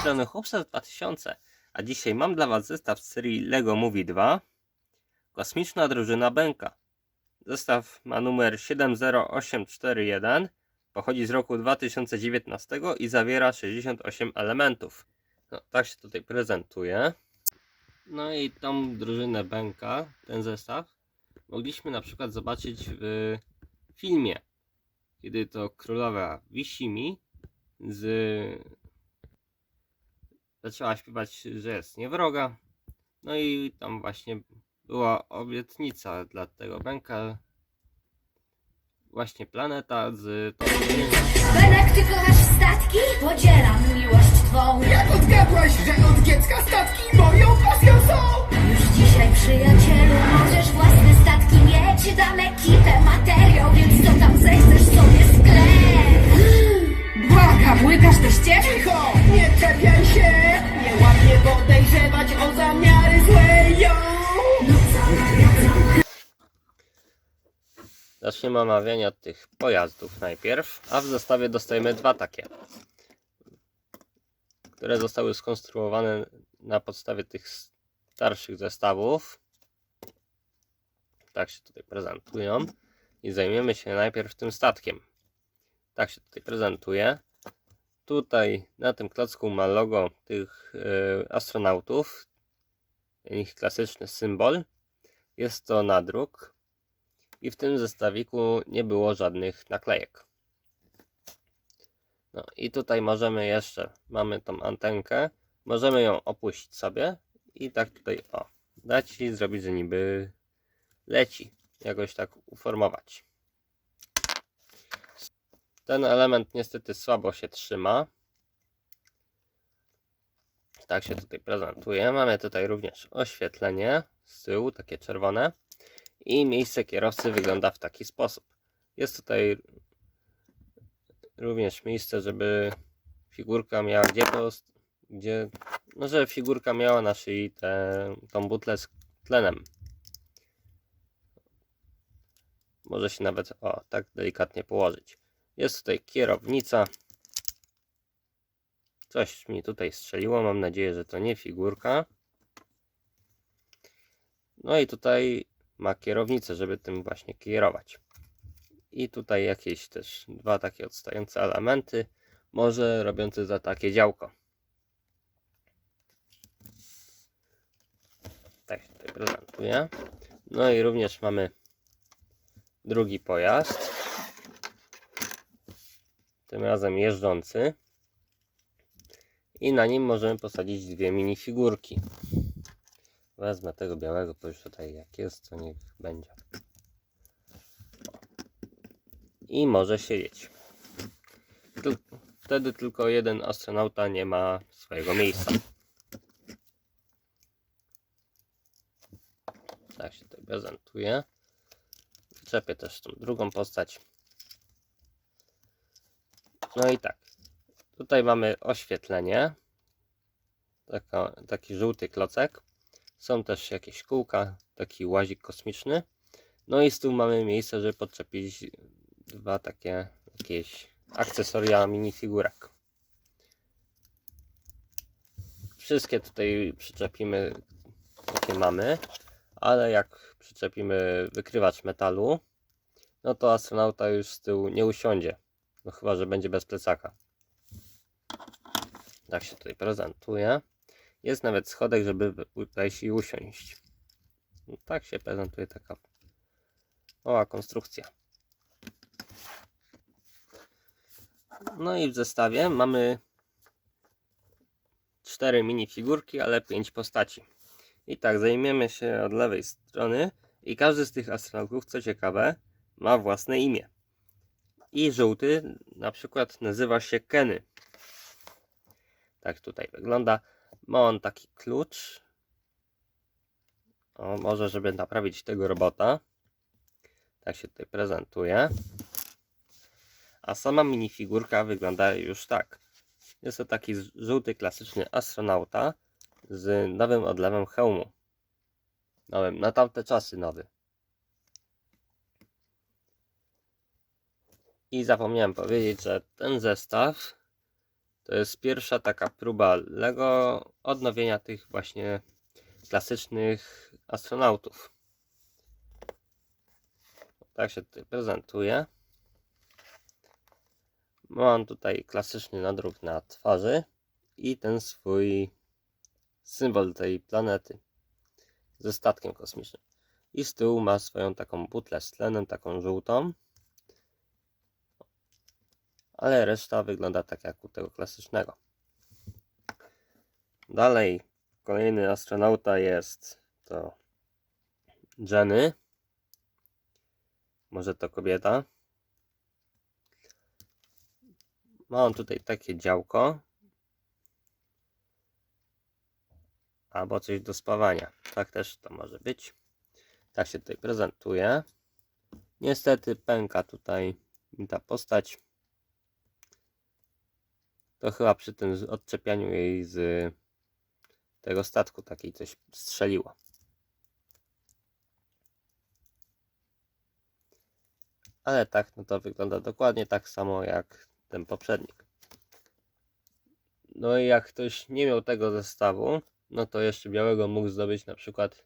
strony Hubsat 2000, a dzisiaj mam dla Was zestaw z serii LEGO Movie 2 Kosmiczna Drużyna Bęka. Zestaw ma numer 70841, pochodzi z roku 2019 i zawiera 68 elementów. No, tak się tutaj prezentuje. No i tą drużynę Bęka, ten zestaw, mogliśmy na przykład zobaczyć w filmie, kiedy to królowa Wishimi z zaczęła śpiewać, że jest niewroga. No i tam właśnie była obietnica dla tego Bęka. Właśnie planeta z Benek, ty kochasz statki? Podzielam miłość twą. Jak odgadłaś, że Zaczniemy omawianie od tych pojazdów najpierw, a w zestawie dostajemy dwa takie, które zostały skonstruowane na podstawie tych starszych zestawów. Tak się tutaj prezentują i zajmiemy się najpierw tym statkiem. Tak się tutaj prezentuje. Tutaj na tym klocku ma logo tych e, astronautów, ich klasyczny symbol. Jest to nadruk i w tym zestawiku nie było żadnych naklejek. No i tutaj możemy jeszcze, mamy tą antenkę, możemy ją opuścić sobie i tak tutaj o, dać i zrobić, że niby leci, jakoś tak uformować. Ten element niestety słabo się trzyma. Tak się tutaj prezentuje. Mamy tutaj również oświetlenie z tyłu, takie czerwone. I miejsce kierowcy wygląda w taki sposób. Jest tutaj również miejsce, żeby figurka miała gdzie, post, gdzie no figurka miała na szyi tę tą butlę z tlenem. Może się nawet o tak delikatnie położyć. Jest tutaj kierownica. Coś mi tutaj strzeliło. Mam nadzieję, że to nie figurka. No i tutaj ma kierownicę, żeby tym właśnie kierować. I tutaj jakieś też dwa takie odstające elementy, może robiące za takie działko. Tak się tutaj prezentuje. No i również mamy drugi pojazd. Tym razem jeżdżący. I na nim możemy posadzić dwie minifigurki. Wezmę tego białego, bo już tutaj jak jest, to niech będzie. I może siedzieć. Tyl- Wtedy tylko jeden astronauta nie ma swojego miejsca. Tak się tutaj prezentuje. Wyczepię też tą drugą postać. No i tak. Tutaj mamy oświetlenie. Taka, taki żółty klocek. Są też jakieś kółka, taki łazik kosmiczny. No i z tyłu mamy miejsce, żeby podczepić dwa takie jakieś akcesoria minifigurek. Wszystkie tutaj przyczepimy, jakie mamy, ale jak przyczepimy wykrywacz metalu, no to astronauta już z tyłu nie usiądzie. No chyba, że będzie bez plecaka. Tak się tutaj prezentuje. Jest nawet schodek, żeby wejść i usiąść. No, tak się prezentuje taka mała konstrukcja. No i w zestawie mamy cztery minifigurki, ale pięć postaci. I tak, zajmiemy się od lewej strony i każdy z tych astronautów, co ciekawe, ma własne imię. I żółty na przykład nazywa się Kenny. Tak tutaj wygląda. Ma on taki klucz. O, może żeby naprawić tego robota. Tak się tutaj prezentuje. A sama minifigurka wygląda już tak. Jest to taki żółty, klasyczny astronauta z nowym odlewem hełmu. Nowym, na tamte czasy nowy. I zapomniałem powiedzieć, że ten zestaw To jest pierwsza taka próba Lego odnowienia tych właśnie klasycznych astronautów. Tak się tutaj prezentuje. Mam tutaj klasyczny nadruk na twarzy i ten swój symbol tej planety ze statkiem kosmicznym. I z tyłu ma swoją taką butlę z tlenem, taką żółtą. Ale reszta wygląda tak jak u tego klasycznego. Dalej, kolejny astronauta jest to Jenny. Może to kobieta. Ma on tutaj takie działko. Albo coś do spawania. Tak też to może być. Tak się tutaj prezentuje. Niestety pęka tutaj ta postać. To chyba przy tym odczepianiu jej z tego statku takiej coś strzeliło. Ale tak, no to wygląda dokładnie tak samo jak ten poprzednik. No i jak ktoś nie miał tego zestawu, no to jeszcze białego mógł zdobyć na przykład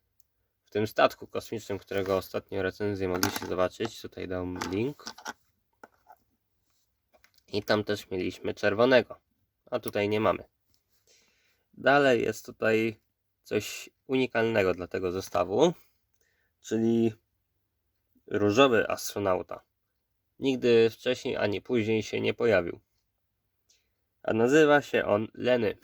w tym statku kosmicznym, którego ostatnio recenzję mogliście zobaczyć. Tutaj dam link. I tam też mieliśmy czerwonego, a tutaj nie mamy. Dalej jest tutaj coś unikalnego dla tego zestawu, czyli różowy astronauta. Nigdy wcześniej ani później się nie pojawił. A nazywa się on Leny.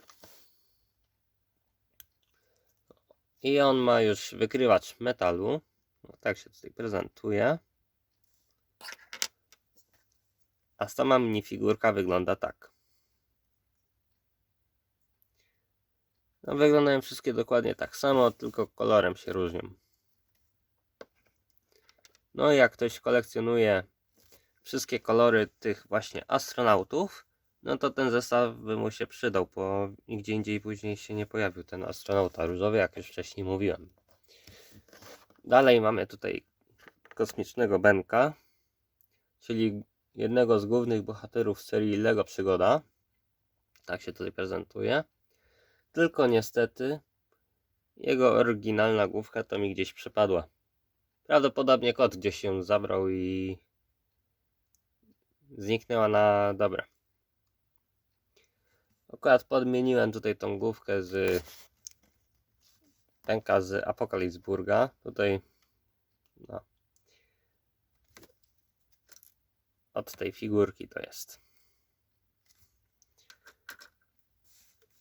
I on ma już wykrywacz metalu. No, tak się tutaj prezentuje. A sama minifigurka wygląda tak. No, wyglądają wszystkie dokładnie tak samo, tylko kolorem się różnią. No i jak ktoś kolekcjonuje wszystkie kolory tych właśnie astronautów, no to ten zestaw by mu się przydał, bo nigdzie indziej później się nie pojawił ten astronauta różowy, jak już wcześniej mówiłem. Dalej mamy tutaj kosmicznego Benka, czyli jednego z głównych bohaterów serii Lego Przygoda. Tak się tutaj prezentuje. Tylko niestety jego oryginalna główka to mi gdzieś przepadła. Prawdopodobnie kot gdzieś ją zabrał i zniknęła na dobre. Akurat podmieniłem tutaj tą główkę z pęka z Apokalipsburga. Tutaj no, od tej figurki to jest.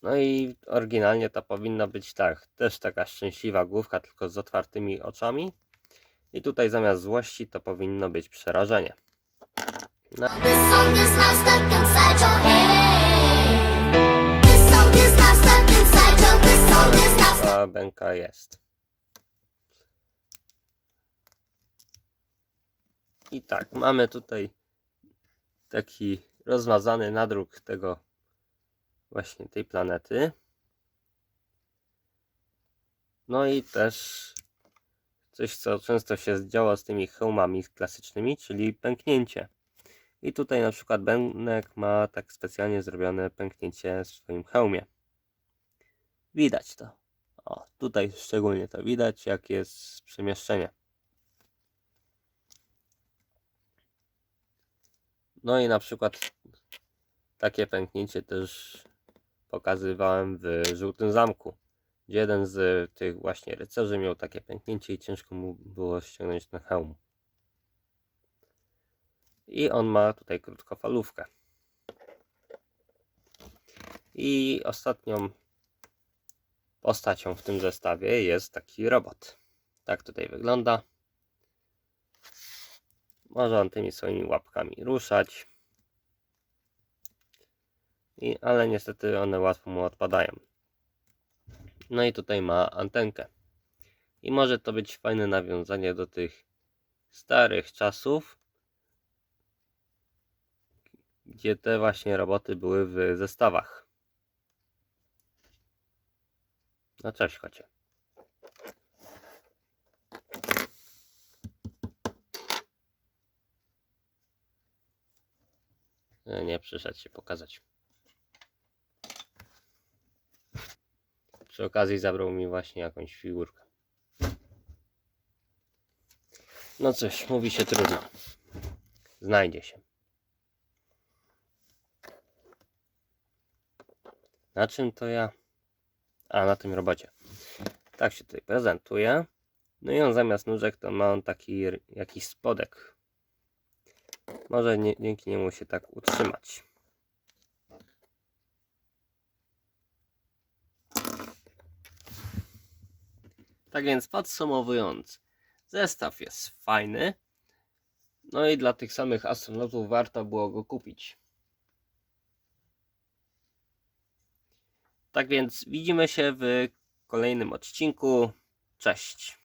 No i oryginalnie to powinna być tak, też taka szczęśliwa główka, tylko z otwartymi oczami. I tutaj zamiast złości to powinno być przerażenie. No, ta bęka jest. I tak, mamy tutaj taki rozmazany nadruk tego właśnie tej planety. No i też coś, co często się działo z tymi hełmami klasycznymi, czyli pęknięcie. I tutaj na przykład Benek ma tak specjalnie zrobione pęknięcie w swoim hełmie. Widać to. O, tutaj szczególnie to widać, jak jest przemieszczenie. No i na przykład takie pęknięcie też pokazywałem w Żółtym Zamku, gdzie jeden z tych właśnie rycerzy miał takie pęknięcie i ciężko mu było ściągnąć ten hełm. I on ma tutaj krótkofalówkę. I ostatnią postacią w tym zestawie jest taki robot. Tak tutaj wygląda. Może on tymi swoimi łapkami ruszać. I, ale niestety one łatwo mu odpadają. No i tutaj ma antenkę. I może to być fajne nawiązanie do tych starych czasów, gdzie te właśnie roboty były w zestawach. No cześć, kocie. E, Nie przyszedł się pokazać. Przy okazji zabrał mi właśnie jakąś figurkę. No cóż, mówi się trudno. Znajdzie się. Na czym to ja? A, na tym robocie. Tak się tutaj prezentuje. No i on zamiast nóżek to ma on taki jakiś spodek. Może nie, dzięki niemu się tak utrzymać. Tak więc podsumowując, zestaw jest fajny. No i dla tych samych astronautów warto było go kupić. Tak więc widzimy się w kolejnym odcinku. Cześć.